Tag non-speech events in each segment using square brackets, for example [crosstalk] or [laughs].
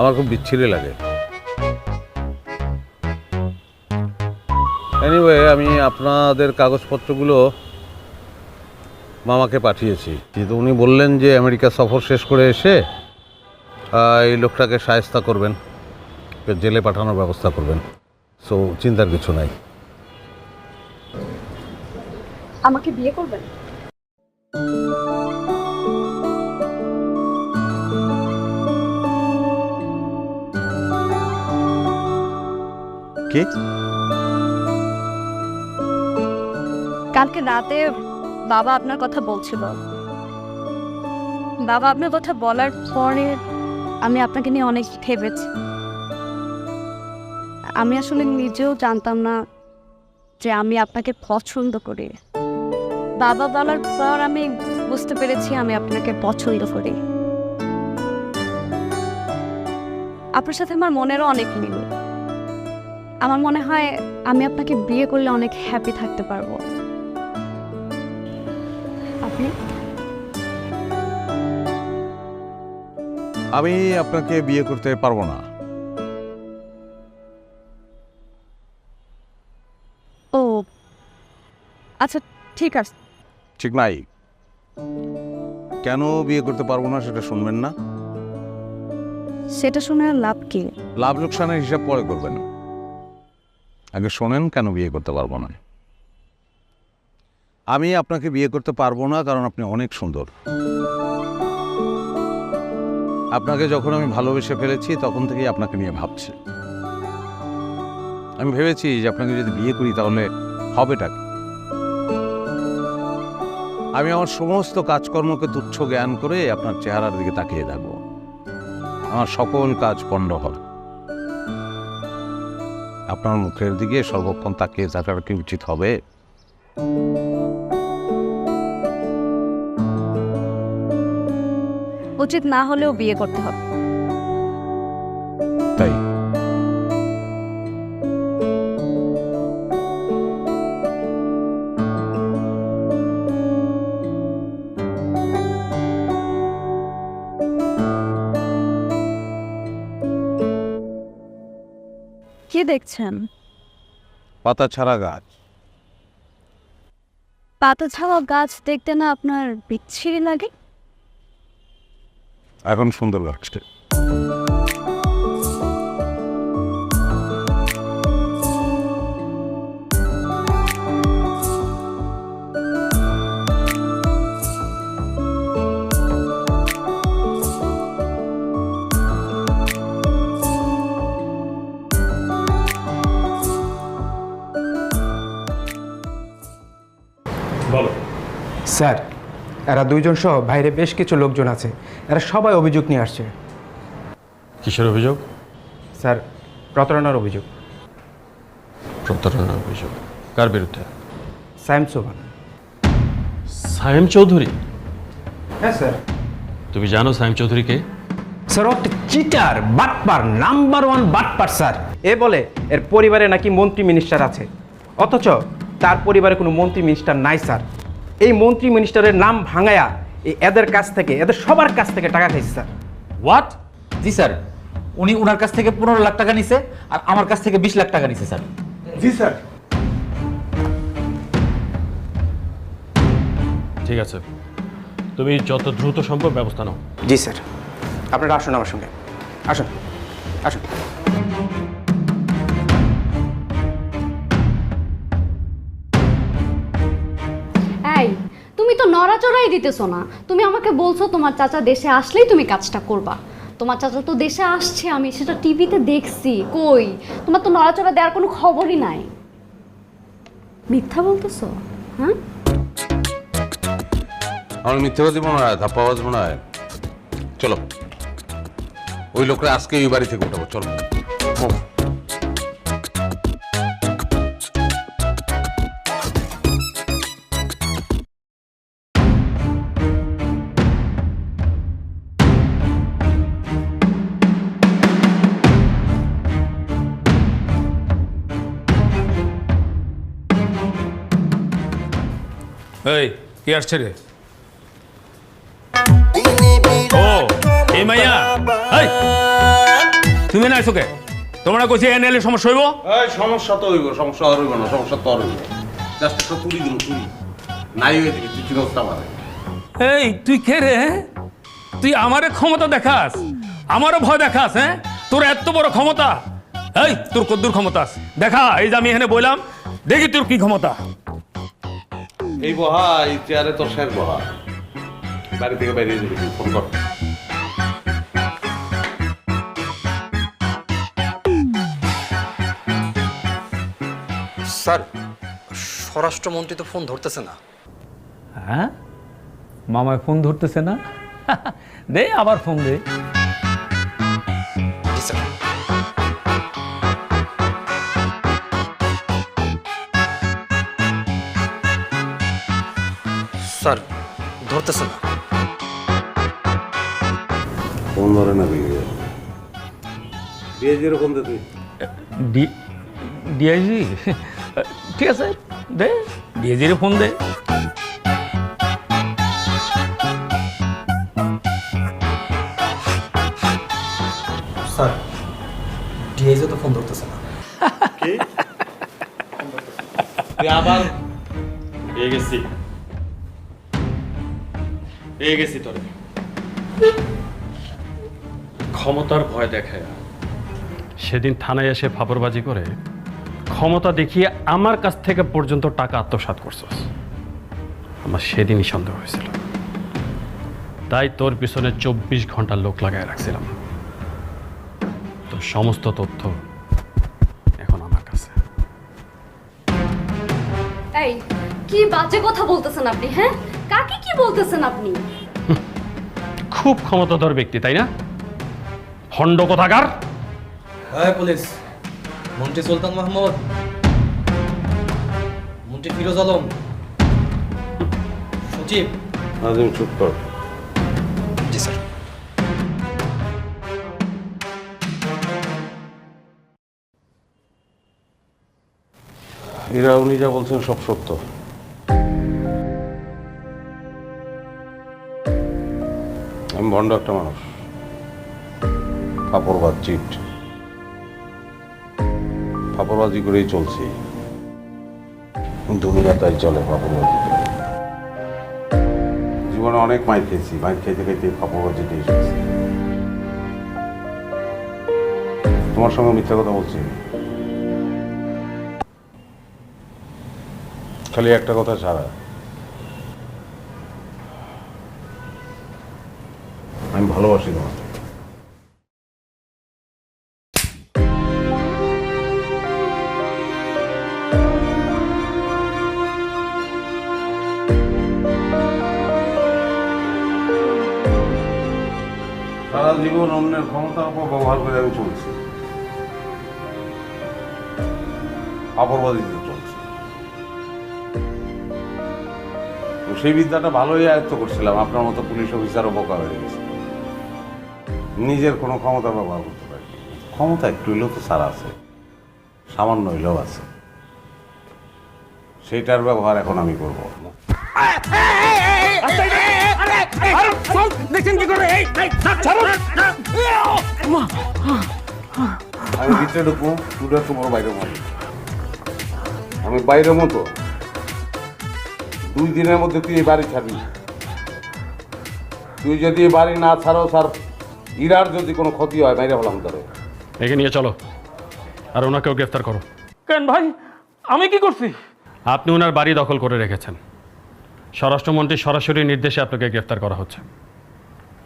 আমার খুব বিচ্ছিরি লাগে। এনিওয়ে আমি আপনাদের কাগজপত্রগুলো মামাকে পাঠিয়েছি। কিন্তু উনি বললেন যে আমেরিকা সফর শেষ করে এসে এই লোকটাকে সায়স্তা করবেন জেলে পাঠানোর ব্যবস্থা করবেন। সো চিন্তার কিছু নাই। আমাকে বিয়ে করবেন? কে? কালকে রাতে বাবা আপনার কথা বলছিল। বাবা আপনার কথা বলার পরে আমি আপনাকে নিয়ে অনেক ভেবেছি। আমি আসলে নিজেও জানতাম না যে আমি আপনাকে পছন্দ করি। বাবা বলার পর আমি বুঝতে পেরেছি আমি আপনাকে পছন্দ করি। আপনার সাথে আমার মনেরও অনেক মিল। আমার মনে হয় আমি আপনাকে বিয়ে করলে অনেক হ্যাপি থাকতে পারব। আপনি? আমি আপনাকে বিয়ে করতে পারব না। ও আচ্ছা ঠিক আছে। ঠিক নাই। কেন বিয়ে করতে পারব না সেটা শুনবেন না? সেটা শুনে লাভ কি? লাভ লোকসানের হিসাব পরে করবেন। আগে শোনেন কেন বিয়ে করতে পারব না? আমি আপনাকে বিয়ে করতে পারব না কারণ আপনি অনেক সুন্দর। আপনাকে যখন আমি ভালোবেসে ফেলেছি তখন থেকেই আপনাকে নিয়ে ভাবছি। আমি ভেবেছি যে আপনাকে যদি বিয়ে করি তাহলে হবেটা? আমি আমার সমস্ত কাজকর্মকে তুচ্ছ জ্ঞান করে আপনার চেহারার দিকে তাকিয়ে থাকব। আমার সকল কাজ পণ্ড হবে। আপনার মুখের দিকে সর্বক্ষণ তাকিয়ে থাকার কি উচিত হবে? উচিত না হলেও বিয়ে করতে হবে। কি দেখছেন? পাতা ছাড়া গাছ। পাতা ছাড়া গাছ দেখতে না আপনার বিচ্ছিরি লাগে? এখন সুন্দর গাছটা বলো। স্যার এরা দুইজন সহ বাইরে বেশ কিছু লোকজন আছে। এরা সবাই অভিযোগ নিয়ে আসছে। কিসের অভিযোগ? স্যার প্রতারণার অভিযোগ। প্রতারণার অভিযোগ? কার বিরুদ্ধে? সাইম সোভান সায়েম চৌধুরী? হ্যাঁ স্যার। তুমি জানো সায়েম চৌধুরীকে স্যার ও চিটার বাটপার নাম্বার ওয়ান বাটপার স্যার। এ বলে এর পরিবারে নাকি মন্ত্রী মিনিস্টার আছে। অথচ তার পরিবারে কোনো মন্ত্রী মিনিস্টার নাই স্যার। এই মন্ত্রী মিনিস্টারের নাম ভাঙায়া এই এদের কাছ থেকে এদের সবার কাছ থেকে টাকা খাইছে স্যার। What G sir. উনি ওনার কাছ থেকে পনেরো লাখ টাকা নিছে আর আমার কাছ থেকে বিশ লাখ টাকা নিছে স্যার। জি স্যার। ঠিক আছে। তুমি যত দ্রুত সম্ভব ব্যবস্থা নাও। জি স্যার। আপনারা আসুন আমার সঙ্গে। আসুন। আসুন। নড়াচড়াই দিতেছো না। তুমি আমাকে বলছো তোমার চাচা দেশে আসলেই তুমি কাজটা করবা। তোমার চাচা তো দেশে আসছে, আমি সেটা টিভিতে দেখছি, কই? তোমার তো নড়াচড়া দেওয়ার কোনো খবরই নাই। মিথ্যা বলতেছো? হ্যাঁ? আমার মিথ্যেবাদী মনে হয় মনে হয় চলো। ওই লোকরা আজকে এই বাড়ি থেকে উঠাবো চলো। এই কে আসছে রে? ও এই মাইয়া। এই তুমি না কে? তোমরা কইছি এনে এলে সমস্যা হইব? এই সমস্যা তো হইব সমস্যা আর হইব না সমস্যা তো আর হইব। জাস্ট একটা তুলি দিন তুলি নাই এই তুই কে রে? তুই আমারে ক্ষমতা দেখাস। আমারও ভয় দেখাস হ্যাঁ? তোর এত বড় ক্ষমতা। এই তোর কদ্দুর ক্ষমতা আছে। দেখা এই যে আমি এখানে বললাম দেখি তোর কি ক্ষমতা। এই বহা এই চেয়ারে তোর শেষ বহা বাড়ি থেকে বাইরে ফোন কর। স্যার স্বরাষ্ট্রমন্ত্রী তো ফোন ধরতেছে না। হ্যাঁ? মামায় ফোন ধরতেছে না? [laughs] দে আবার ফোন দে। ধরতেছে না। ফোন ধরে না বিয়ে যেরকম দে তুই। ডি ডিআইজি ঠিক আছে দে। ডিআইজির ফোন দে। স্যার ডিআইজি তো ফোন ধরতেছে না। আবার পেয়ে গেছি। পেয়ে গেছি তোরে। ক্ষমতার ভয় দেখায়। সেদিন থানায় এসে ফাপরবাজি করে ক্ষমতা দেখিয়ে আমার কাছ থেকে পর্যন্ত টাকা আত্মসাৎ করছস। আমার সেদিনই সন্দেহ হয়েছিল। তাই তোর পিছনে চব্বিশ ঘণ্টা লোক লাগায় রাখছিলাম। তোর সমস্ত তথ্য এখন আমার কাছে। এই কি বাজে কথা বলতেছেন আপনি হ্যাঁ? কাকে কি বলতেছেন আপনি? খুব ক্ষমতাধর ব্যক্তি তাই না? ভণ্ড কোথাকার? হ্যাঁ পুলিশ। মন্ত্রী সুলতান মাহমুদ। মন্ত্রী ফিরোজ আলম। সচিব। নাজিম চুপ কর। জি স্যার। এরা উনি যা বলছেন সব সত্য। আমি ভণ্ড একটা মানুষ। ফাপড়বাদ চিট। ফাপড়বাজি করেই চলছি। তাই চলে ফাপড়বাজি। জীবনে অনেক মাইর খেয়েছি। মাইর খেতে খেতে ফাপড়বাজিতে এসেছি। তোমার সঙ্গে মিথ্যা কথা বলছি খালি একটা কথা ছাড়া। ভালোবাসি তোমাকে। সারা জীবন অন্যের ক্ষমতার উপর ব্যবহার করে আমি চলছি। অপরবাদিতে চলছি। তো সেই বিদ্যাটা ভালোই আয়ত্ত করছিলাম। আপনার মতো পুলিশ অফিসারও বোকা হয়ে গেছে। নিজের কোনো ক্ষমতা ব্যবহার করতে পারি। ক্ষমতা একটু হইলেও তো সারা আছে, সামান্য হইলেও আছে। সেইটার ব্যবহার এখন আমি করব। আমি ভিতরে ঢুকবো, দুটো তোমার বাইরে মতো আমি বাইরের মতো। দুই দিনের মধ্যে তুই এই বাড়ি ছাড়বি। তুই যদি বাড়ি না ছাড়ো, স্যার ইরার যদি কোনো ক্ষতি হয় বাইরে হলাম তোরে একে নিয়ে চলো। আর ওনাকেও গ্রেফতার করো। কেন ভাই? আমি কি করছি? আপনি ওনার বাড়ি দখল করে রেখেছেন। স্বরাষ্ট্রমন্ত্রীর সরাসরি নির্দেশে আপনাকে গ্রেফতার করা হচ্ছে।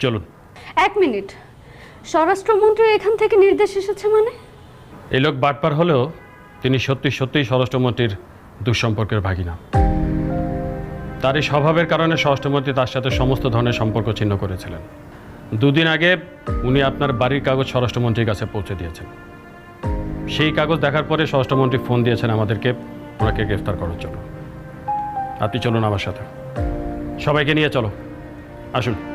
চলুন। এক মিনিট। স্বরাষ্ট্রমন্ত্রীর এখান থেকে নির্দেশ এসেছে মানে? এই লোক বাটপার হলেও তিনি সত্যি সত্যিই স্বরাষ্ট্রমন্ত্রীর দুঃসম্পর্কের ভাগিনা। তার এই স্বভাবের কারণে স্বরাষ্ট্রমন্ত্রী তার সাথে সমস্ত ধরনের সম্পর্ক ছিন্ন করেছিলেন। দুদিন আগে উনি আপনার বাড়ির কাগজ স্বরাষ্ট্রমন্ত্রীর কাছে পৌঁছে দিয়েছেন। সেই কাগজ দেখার পরে স্বরাষ্ট্রমন্ত্রী ফোন দিয়েছেন আমাদেরকে, ওনাকে গ্রেফতার করার জন্য। আপনি চলুন আমার সাথে। সবাইকে নিয়ে চলো। আসুন।